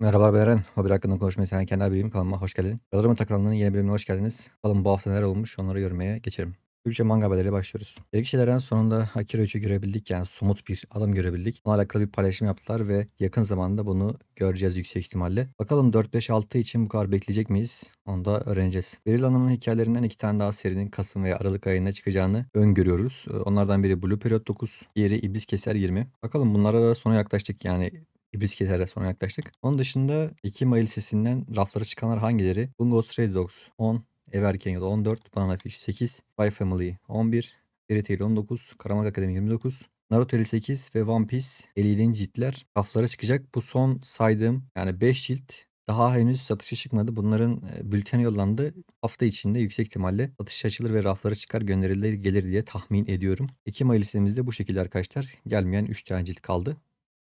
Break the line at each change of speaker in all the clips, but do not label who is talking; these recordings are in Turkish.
Merhabalar ben Eren. Hobi hakkında konuşmayı seven kendi abiyim. Kanalıma hoş geldin. Radarımın takılanlarının yeni bölümüne hoş geldiniz. Bakalım bu hafta neler olmuş onları görmeye geçelim. Türkçe manga haberleriyle başlıyoruz. İlk şeylerden sonunda Akira 3'ü görebildik yani somut bir adam görebildik. Onunla alakalı bir paylaşım yaptılar ve yakın zamanda bunu göreceğiz yüksek ihtimalle. Bakalım 4-5-6 için bu kadar bekleyecek miyiz? Onu da öğreneceğiz. Beril Hanım'ın hikayelerinden iki tane daha serinin Kasım veya Aralık ayında çıkacağını öngörüyoruz. Onlardan biri Blue Period 9, diğeri İblis Keser 20. Bakalım bunlara da sona yaklaştık yani İblis Keser'e sonra yaklaştık. Onun dışında Ekim ayı listesinden raflara çıkanlar hangileri? Bungo Stray Dogs 10, Everken yılı 14, Banana Fish 8, Spy Family 11, Fairy Tail 19, Karamak Akademi 29, Naruto 58 ve One Piece 50. ciltler raflara çıkacak. Bu son saydığım yani 5 cilt daha henüz satışa çıkmadı. Bunların e, bülteni yollandı. Hafta içinde yüksek ihtimalle satışa açılır ve raflara çıkar gönderilir gelir diye tahmin ediyorum. Ekim ayı listemizde bu şekilde arkadaşlar. Gelmeyen 3 tane cilt kaldı.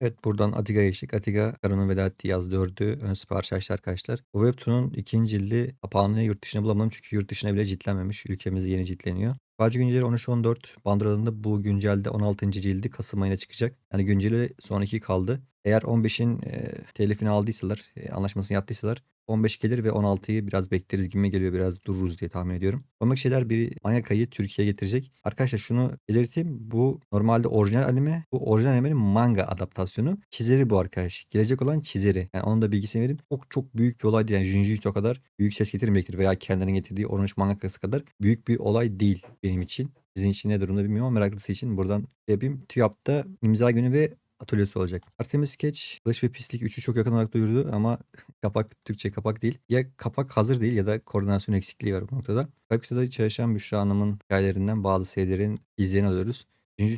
Evet buradan Atiga'ya geçtik. Atiga Karan'ın veda ettiği yaz 4'ü ön sipariş açtı arkadaşlar. Bu webtoon'un ikinci cildi kapağını yurt dışına bulamadım çünkü yurt dışına bile ciltlenmemiş. Ülkemizde yeni ciltleniyor. Şifacı günceli 13-14 bandrolunda bu güncelde 16. cildi Kasım ayına çıkacak. Yani günceli son iki kaldı. Eğer 15'in e, telifini aldıysalar, e, anlaşmasını yaptıysalar 15 gelir ve 16'yı biraz bekleriz gibi geliyor. Biraz dururuz diye tahmin ediyorum. Komik şeyler bir Manyaka'yı Türkiye'ye getirecek. Arkadaşlar şunu belirteyim. Bu normalde orijinal anime. Bu orijinal animenin manga adaptasyonu. Çizeri bu arkadaş. Gelecek olan çizeri. Yani onun da bilgisini vereyim. Çok çok büyük bir olay değil. Yani Junji Ito kadar büyük ses getirmeyecektir. Veya kendilerinin getirdiği orange mangakası kadar büyük bir olay değil benim için. Sizin için ne durumda bilmiyorum ama meraklısı için buradan şey yapayım. TÜYAP'ta imza günü ve atölyesi olacak. Artemis Sketch, Kılıç ve Pislik 3'ü çok yakın olarak duyurdu ama kapak Türkçe kapak değil. Ya kapak hazır değil ya da koordinasyon eksikliği var bu noktada. Website'de çalışan Büşra Hanım'ın hikayelerinden bazı serilerin izlerini alıyoruz.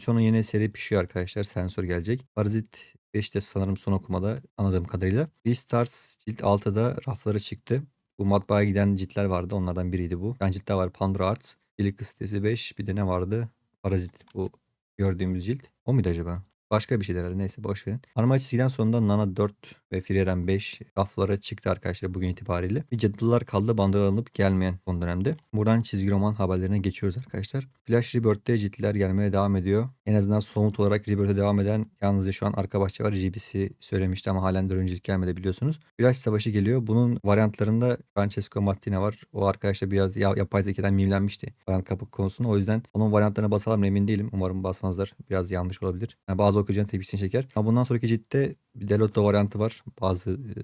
Sonu yeni seri pişiyor arkadaşlar. Sensör gelecek. Parazit 5'te sanırım son okumada anladığım kadarıyla. Beastars cilt 6'da raflara çıktı. Bu matbaaya giden ciltler vardı. Onlardan biriydi bu. Yani ciltler var. Pandora Arts. Delik sitesi 5. Bir de ne vardı? Parazit bu gördüğümüz cilt. O muydu acaba? Başka bir şey herhalde. Neyse boş verin. Arama çizgiden sonunda Nana 4 ve Frieren 5 raflara çıktı arkadaşlar bugün itibariyle. Bir cadılar kaldı bandıra alınıp gelmeyen son dönemde. Buradan çizgi roman haberlerine geçiyoruz arkadaşlar. Flash Rebirth'te ciltler gelmeye devam ediyor. En azından somut olarak Rebirth'e devam eden yalnızca şu an arka bahçe var. GBC söylemişti ama halen 4. cilt gelmedi biliyorsunuz. Flash Savaşı geliyor. Bunun varyantlarında Francesco Mattina var. O arkadaşlar biraz ya, yapay zekadan mimlenmişti. Varyant kapı konusunda. O yüzden onun varyantlarına basalım emin değilim. Umarım basmazlar. Biraz yanlış olabilir. Yani bazı okuyucuların tepkisini çeker. Ama bundan sonraki ciltte bir Delotto varyantı var. Bazı e,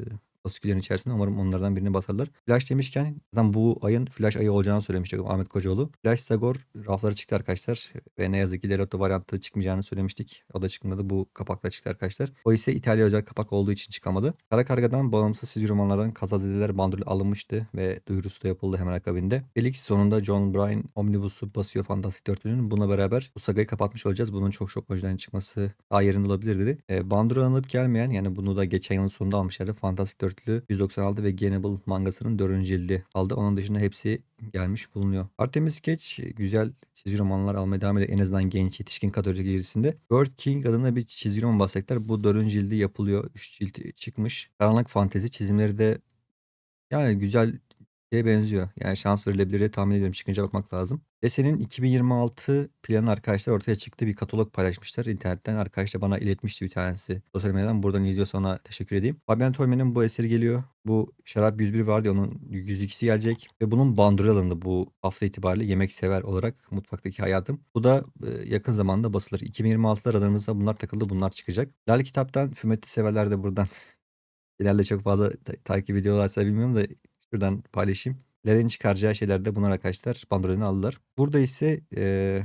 fasiküllerin içerisinde. Umarım onlardan birini basarlar. Flash demişken zaten bu ayın Flash ayı olacağını söylemiştik Ahmet Kocaoğlu. Flash Sagor raflara çıktı arkadaşlar. Ve ne yazık ki Delotto varyantı çıkmayacağını söylemiştik. O da çıkmadı. Bu kapakla çıktı arkadaşlar. O ise İtalya özel kapak olduğu için çıkamadı. Kara Karga'dan bağımsız çizgi romanlardan kazazedeler bandrolü alınmıştı ve duyurusu da yapıldı hemen akabinde. Felix sonunda John Bryan Omnibus'u basıyor Fantastic Dörtlü'nün. Buna beraber bu sagayı kapatmış olacağız. Bunun çok çok önceden çıkması daha yerinde olabilir dedi. E, bandrol alınıp gelmeyen yani bunu da geçen yılın sonunda almışlardı. Fantastic Dörtlü 196 ve Gannibal mangasının 4. cildi aldı. Onun dışında hepsi gelmiş bulunuyor. Artemis Sketch güzel çizgi romanlar almaya devam ediyor. En azından genç yetişkin kategorisinde. Bird King adında bir çizgi roman bahsettiler. Bu 4. cildi yapılıyor. 3 cilt çıkmış. Karanlık fantezi çizimleri de yani güzel şeye benziyor. Yani şans verilebilir diye tahmin ediyorum. Çıkınca bakmak lazım. Desenin 2026 planı arkadaşlar ortaya çıktı. Bir katalog paylaşmışlar internetten. Arkadaş da bana iletmişti bir tanesi. Sosyal medyadan buradan izliyorsa ona teşekkür edeyim. Fabian Tolmen'in bu eseri geliyor. Bu Şarap 101 vardı onun 102'si gelecek. Ve bunun bandrol alındı bu hafta itibariyle yemek sever olarak mutfaktaki hayatım. Bu da e, yakın zamanda basılır. 2026'da radarımızda bunlar takıldı bunlar çıkacak. Lale kitaptan Fümetli severler de buradan ileride çok fazla ta- takip ediyorlarsa bilmiyorum da şuradan paylaşayım. Lerin çıkaracağı şeyler de bunlar arkadaşlar bandrolünü aldılar. Burada ise e,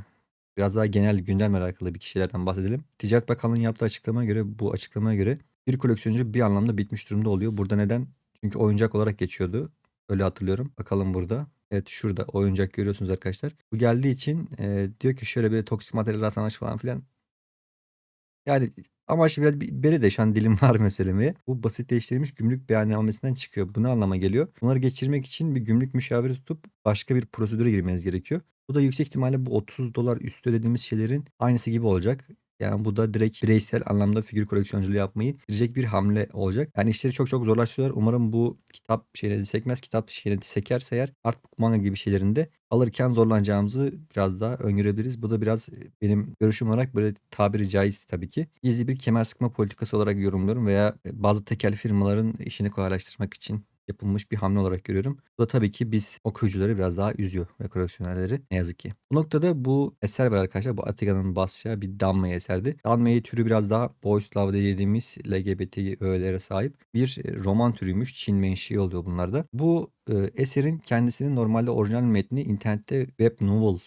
biraz daha genel gündemle alakalı bir kişilerden bahsedelim. Ticaret Bakanlığı'nın yaptığı açıklamaya göre bu açıklamaya göre bir koleksiyoncu bir anlamda bitmiş durumda oluyor. Burada neden? Çünkü oyuncak olarak geçiyordu. Öyle hatırlıyorum. Bakalım burada. Evet şurada oyuncak görüyorsunuz arkadaşlar. Bu geldiği için e, diyor ki şöyle bir toksik materyal rastlamış falan filan. Yani amaç biraz bir- belli de şu an dilim var söylemeye. Bu basitleştirilmiş gümrük beyannamesinden çıkıyor. Bu ne anlama geliyor? Bunları geçirmek için bir gümrük müşaviri tutup başka bir prosedüre girmeniz gerekiyor. Bu da yüksek ihtimalle bu 30 dolar üstü ödediğimiz şeylerin aynısı gibi olacak. Yani bu da direkt bireysel anlamda figür koleksiyonculuğu yapmayı bitirecek bir hamle olacak. Yani işleri çok çok zorlaştırıyorlar. Umarım bu kitap şeyleri sekmez. Kitap şeyleri sekerse eğer artbook manga gibi şeylerinde alırken zorlanacağımızı biraz daha öngörebiliriz. Bu da biraz benim görüşüm olarak böyle tabiri caiz tabii ki. Gizli bir kemer sıkma politikası olarak yorumluyorum veya bazı tekel firmaların işini kolaylaştırmak için yapılmış bir hamle olarak görüyorum. Bu da tabii ki biz okuyucuları biraz daha üzüyor ve koleksiyonerleri ne yazık ki. Bu noktada bu eser var arkadaşlar. Bu Attica'nın basacağı bir Danmei eserdi. Danmei türü biraz daha boys love dediğimiz LGBT öğelere sahip bir roman türüymüş. Çin menşei oluyor bunlarda. Bu e, eserin kendisinin normalde orijinal metni internette web novel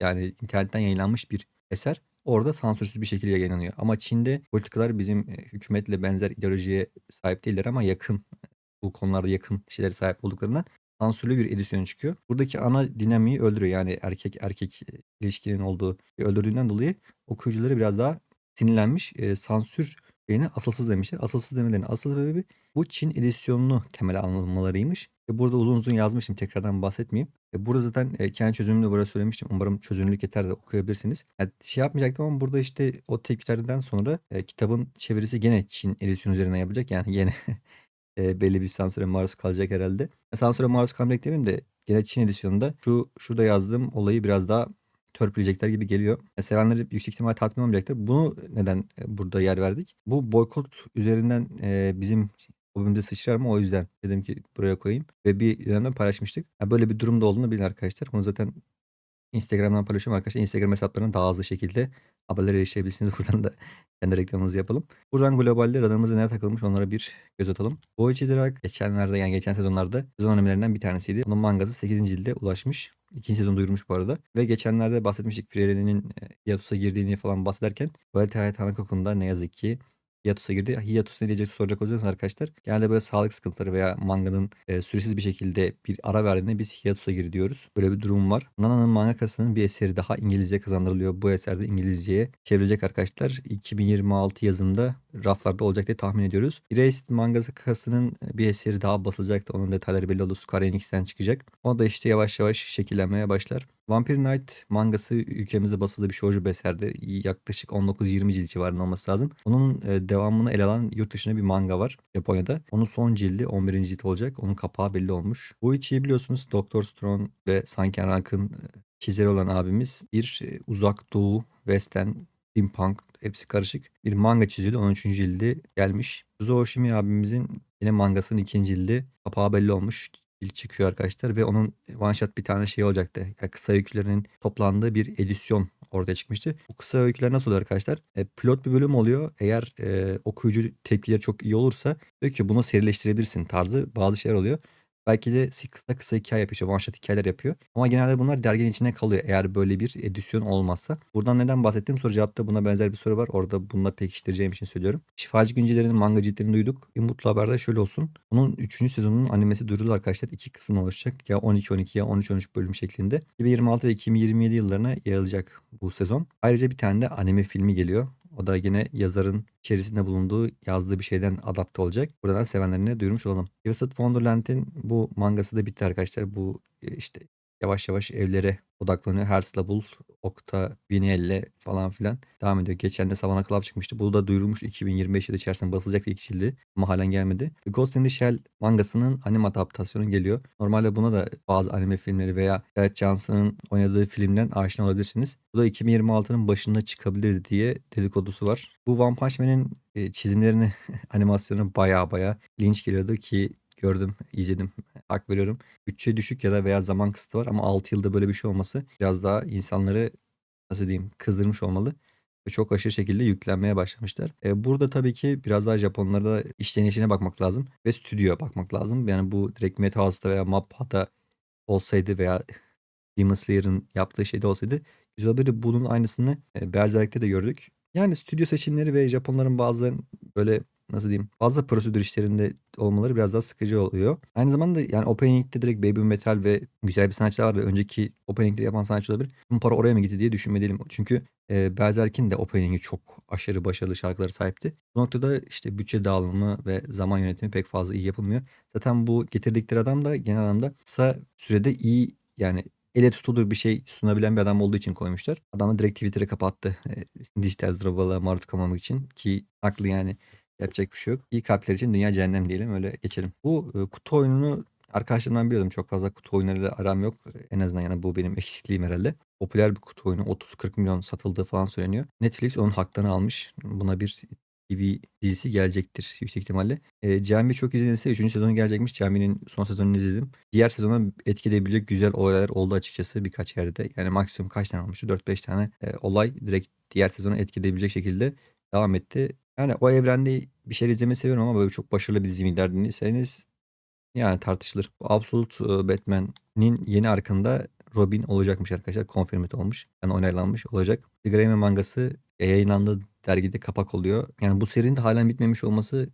yani internetten yayınlanmış bir eser. Orada sansürsüz bir şekilde yayınlanıyor. Ama Çin'de politikalar bizim hükümetle benzer ideolojiye sahip değiller ama yakın bu konularda yakın şeylere sahip olduklarından sansürlü bir edisyon çıkıyor. Buradaki ana dinamiği öldürüyor. Yani erkek erkek ilişkinin olduğu öldürdüğünden dolayı okuyucuları biraz daha sinirlenmiş. E, sansür şeyini asılsız demişler. Asılsız demelerinin asıl sebebi bu Çin edisyonunu temel almalarıymış. E, burada uzun uzun yazmıştım tekrardan bahsetmeyeyim. E, burada zaten e, kendi çözümümü de burada söylemiştim. Umarım çözünürlük yeter de okuyabilirsiniz. Yani şey yapmayacaktım ama burada işte o tepkilerden sonra e, kitabın çevirisi gene Çin edisyonu üzerine yapacak. Yani yine e, belli bir sansüre maruz kalacak herhalde. E, sansüre maruz kalmayacak demeyeyim de gene Çin edisyonunda şu şurada yazdığım olayı biraz daha törpüleyecekler gibi geliyor. E, sevenleri yüksek ihtimal tatmin olmayacaktır. Bunu neden e, burada yer verdik? Bu boykot üzerinden e, bizim hobimize sıçrar mı? O yüzden dedim ki buraya koyayım. Ve bir dönemde paylaşmıştık. Yani böyle bir durumda olduğunu bilin arkadaşlar. Bunu zaten Instagram'dan paylaşıyorum arkadaşlar. Instagram hesaplarına daha hızlı şekilde haberlere erişebilirsiniz. Buradan da kendi reklamımızı yapalım. Buradan globalde radarımıza neler takılmış onlara bir göz atalım. Boichi Drag geçenlerde yani geçen sezonlarda sezon animelerinden bir tanesiydi. Onun mangası 8. cilde ulaşmış. İkinci sezon duyurmuş bu arada. Ve geçenlerde bahsetmiştik Frieren'in Hiatus'a girdiğini falan bahsederken Tuvalet Hayat Hanakok'unda ne yazık ki hiatus'a girdi. Hiatus ne diyeceğini soracak olursanız arkadaşlar genelde böyle sağlık sıkıntıları veya manganın e, süresiz bir şekilde bir ara verdiğinde biz hiatus'a gir diyoruz. Böyle bir durum var. Nana'nın mangakasının bir eseri daha İngilizce kazandırılıyor. Bu eserde İngilizceye çevrilecek arkadaşlar. 2026 yazında raflarda olacak diye tahmin ediyoruz. Erased mangakasının bir eseri daha basılacaktı. Onun detayları belli oldu. Square Enix'ten çıkacak. O da işte yavaş yavaş şekillenmeye başlar. Vampire Knight mangası ülkemizde basılı bir shoujo beserde yaklaşık 19-20 cilt civarında olması lazım. Onun e, devamını ele alan yurt dışında bir manga var Japonya'da. Onun son cildi 11. cilt olacak. Onun kapağı belli olmuş. Bu içi biliyorsunuz Doctor Stone ve Sanken Rank'ın e, çizeri olan abimiz bir e, uzak doğu, western, steampunk hepsi karışık bir manga çiziyordu. 13. cildi gelmiş. Zuo abimizin yine mangasının ikinci cildi. Kapağı belli olmuş cilt çıkıyor arkadaşlar ve onun one shot bir tane şey olacaktı. Yani kısa öykülerinin toplandığı bir edisyon ortaya çıkmıştı. Bu kısa öyküler nasıl oluyor arkadaşlar? E, pilot bir bölüm oluyor. Eğer e, okuyucu tepkileri çok iyi olursa diyor ki bunu serileştirebilirsin tarzı bazı şeyler oluyor. Belki de kısa kısa hikaye yapıyor. Shot hikayeler yapıyor. Ama genelde bunlar derginin içine kalıyor. Eğer böyle bir edisyon olmazsa. Buradan neden bahsettiğim soru cevapta buna benzer bir soru var. Orada bununla pekiştireceğim için söylüyorum. Şifacı Günceler'in manga ciltlerini duyduk. Bir mutlu haber de şöyle olsun. Onun 3. sezonunun animesi duyuruldu arkadaşlar. iki kısım oluşacak. Ya 12-12 ya 13-13 bölüm şeklinde. 2026 ve 2027 yıllarına yayılacak bu sezon. Ayrıca bir tane de anime filmi geliyor. O da yine yazarın içerisinde bulunduğu yazdığı bir şeyden adapte olacak. Buradan sevenlerine duyurmuş olalım. Twisted Wonderland'in bu mangası da bitti arkadaşlar. Bu e, işte yavaş yavaş evlere odaklanıyor. Herzlabul, Okta, Vinelle falan filan devam ediyor. Geçen de Savannah Club çıkmıştı. Bu da duyurulmuş 2025 yılı içerisinde basılacak ilk cildi ama halen gelmedi. The Ghost in the Shell mangasının anime adaptasyonu geliyor. Normalde buna da bazı anime filmleri veya Gareth Johnson'ın oynadığı filmden aşina olabilirsiniz. Bu da 2026'nın başında çıkabilir diye dedikodusu var. Bu One Punch Man'in e, çizimlerini, animasyonu baya baya linç geliyordu ki gördüm, izledim. Hak veriyorum. Bütçe düşük ya da veya zaman kısıtı var ama 6 yılda böyle bir şey olması biraz daha insanları nasıl diyeyim kızdırmış olmalı. Ve çok aşırı şekilde yüklenmeye başlamışlar. E, burada tabii ki biraz daha Japonlara işlenişine bakmak lazım. Ve stüdyoya bakmak lazım. Yani bu direkt Madhouse'da veya Mappa'da olsaydı veya Demon Slayer'ın yaptığı şeyde olsaydı güzel olabilirdi. Bunun aynısını e, Berserk'te de gördük. Yani stüdyo seçimleri ve Japonların bazı böyle nasıl diyeyim fazla prosedür işlerinde olmaları biraz daha sıkıcı oluyor. Aynı zamanda yani opening'de direkt Baby Metal ve güzel bir sanatçılar var ve önceki opening'leri yapan sanatçı olabilir. Bu para oraya mı gitti diye düşünmedim. Çünkü e, Berserk'in de opening'i çok aşırı başarılı şarkıları sahipti. Bu noktada işte bütçe dağılımı ve zaman yönetimi pek fazla iyi yapılmıyor. Zaten bu getirdikleri adam da genel anlamda kısa sürede iyi yani ele tutulur bir şey sunabilen bir adam olduğu için koymuşlar. Adam da direkt Twitter'ı kapattı. E, dijital zorbalığa maruz kalmamak için ki haklı yani. Yapacak bir şey yok. İyi kalpler için dünya cehennem diyelim öyle geçelim. Bu e, kutu oyununu arkadaşlarımdan biliyordum. Çok fazla kutu oyunlarıyla aram yok. En azından yani bu benim eksikliğim herhalde. Popüler bir kutu oyunu. 30-40 milyon satıldığı falan söyleniyor. Netflix onun haklarını almış. Buna bir TV dizisi gelecektir yüksek ihtimalle. E, Cami çok izlenirse 3. sezonu gelecekmiş. Cami'nin son sezonunu izledim. Diğer sezona etki edebilecek güzel olaylar oldu açıkçası birkaç yerde. Yani maksimum kaç tane olmuştu? 4-5 tane e, olay direkt diğer sezonu etki edebilecek şekilde devam etti. Yani o evrende bir şey izlemeyi seviyorum ama böyle çok başarılı bir dizi mi derdiniyseniz yani tartışılır. Absolute Batman'in yeni arkında Robin olacakmış arkadaşlar. Confirmed olmuş. Yani onaylanmış olacak. The Greyman mangası yayınlandığı dergide kapak oluyor. Yani bu serinin de halen bitmemiş olması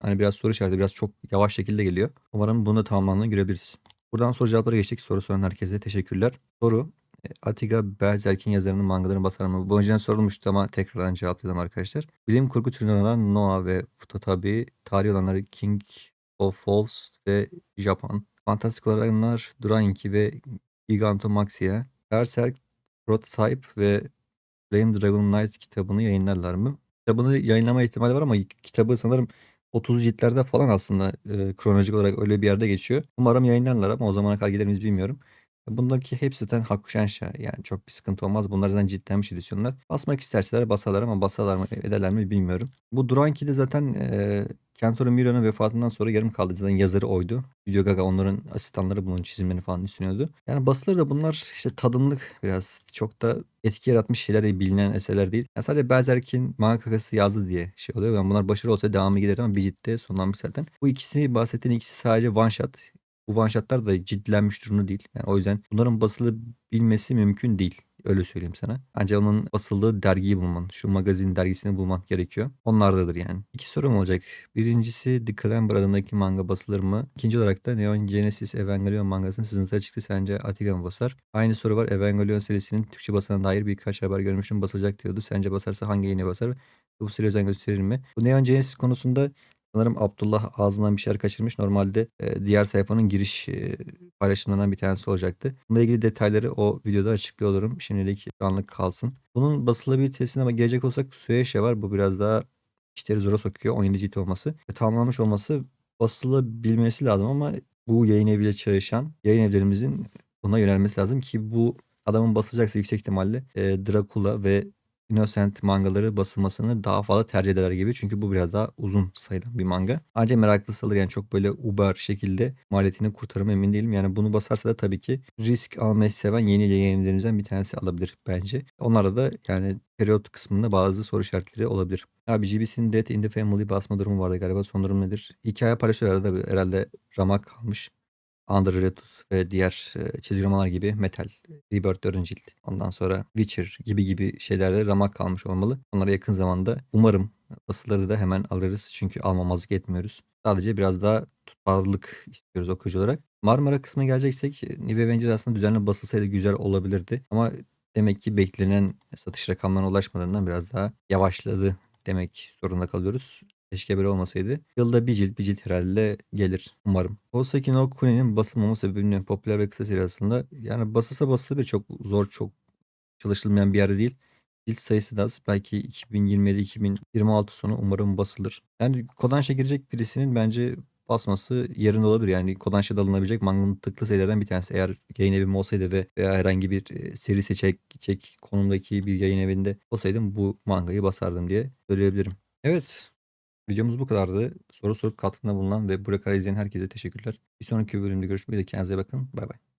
hani biraz soru işareti. Biraz çok yavaş şekilde geliyor. Umarım bunu da tamamlandığını görebiliriz. Buradan soru cevaplara geçtik. Soru soran herkese teşekkürler. Soru Atiga Belzerk'in yazarının mangalarını basar mı? Bu önceden sorulmuştu ama tekrardan cevapladım arkadaşlar. Bilim kurgu türünden olan Noah ve Futatabi, tarih olanları King of Falls ve Japon. Fantastik olanlar Duranki ve Gigantomaxia. Berserk, Prototype ve Flame Dragon Knight kitabını yayınlarlar mı? Kitabını yayınlama ihtimali var ama kitabı sanırım 30 ciltlerde falan aslında e, kronolojik olarak öyle bir yerde geçiyor. Umarım yayınlarlar ama o zamana kadar gider miyiz bilmiyorum. Bunlarki hepsi zaten Hakusensha yani çok bir sıkıntı olmaz. Bunlar zaten ciddenmiş edisyonlar. Basmak isterseler basarlar ama basarlar mı ederler mi bilmiyorum. Bu Duranki de zaten e, Kentaro Miura'nın vefatından sonra yarım kaldı. Zaten yazarı oydu. Video Gaga onların asistanları bunun çizimlerini falan üstleniyordu. Yani basıları da bunlar işte tadımlık biraz çok da etki yaratmış şeyler değil, bilinen eserler değil. Yani sadece Berserk'in mangakası yazdı diye şey oluyor. Yani bunlar başarılı olsa devamı gelir ama bir ciddi sonlanmış zaten. Bu ikisini bahsettiğin ikisi sadece one shot. Bu one da ciddilenmiş durumda değil. Yani o yüzden bunların basılı bilmesi mümkün değil. Öyle söyleyeyim sana. Ancak onun basıldığı dergiyi bulman, şu magazin dergisini bulman gerekiyor. Onlardadır yani. İki sorum olacak. Birincisi The Clamber adındaki manga basılır mı? İkinci olarak da Neon Genesis Evangelion mangasının sızıntıları çıktı. Sence Atiga mı basar? Aynı soru var. Evangelion serisinin Türkçe basına dair birkaç haber görmüştüm. Basılacak diyordu. Sence basarsa hangi yayına basar? Bu seri özen gösterir mi? Bu Neon Genesis konusunda Sanırım Abdullah ağzından bir şeyler kaçırmış. Normalde e, diğer sayfanın giriş e, paylaşımlarından bir tanesi olacaktı. Bununla ilgili detayları o videoda açıklıyor olurum. Şimdilik anlık kalsın. Bunun basılabilitesine gelecek olsak Süeşe var. Bu biraz daha işleri zora sokuyor. 17 cilt olması. Ve tamamlanmış olması basılabilmesi lazım ama bu yayın eviyle çalışan yayın evlerimizin buna yönelmesi lazım ki bu adamın basacaksa yüksek ihtimalle e, Dracula ve Innocent mangaları basılmasını daha fazla tercih ederler gibi. Çünkü bu biraz daha uzun sayılan bir manga. Ancak meraklısı alır yani çok böyle uber şekilde maliyetini kurtarım emin değilim. Yani bunu basarsa da tabii ki risk almayı seven yeni yayınlarımızdan bir tanesi alabilir bence. Onlarda da yani periyot kısmında bazı soru işaretleri olabilir. Abi GB'sinin Death in the Family basma durumu vardı galiba. Son durum nedir? Hikaye paylaşıyorlar da herhalde ramak kalmış. Underrated ve diğer çizgi romanlar gibi Metal, Rebirth 4. cilt. Ondan sonra Witcher gibi gibi şeylerle ramak kalmış olmalı. Onlara yakın zamanda umarım basıları da hemen alırız. Çünkü almamazlık etmiyoruz. Sadece biraz daha tutarlılık istiyoruz okuyucu olarak. Marmara kısmına geleceksek New Avenger aslında düzenli basılsaydı güzel olabilirdi. Ama demek ki beklenen satış rakamlarına ulaşmadığından biraz daha yavaşladı demek zorunda kalıyoruz. Keşke böyle olmasaydı. Yılda bir cilt bir cilt herhalde gelir umarım. Osaki no Kune'nin basılmama sebebinin popüler ve kısa seri yani basılsa basılır çok zor çok çalışılmayan bir yer değil. Cilt sayısı da. Belki 2027-2026 sonu umarım basılır. Yani Kodansha girecek birisinin bence basması yerinde olabilir. Yani Kodansha'da alınabilecek mantıklı sayılardan bir tanesi. Eğer yayın evim olsaydı ve veya herhangi bir e, seri seçecek konumdaki bir yayın evinde olsaydım bu mangayı basardım diye söyleyebilirim. Evet Videomuz bu kadardı. Soru sorup katkıda bulunan ve buraya kadar izleyen herkese teşekkürler. Bir sonraki bölümde görüşmek üzere. Kendinize bakın. Bay bay.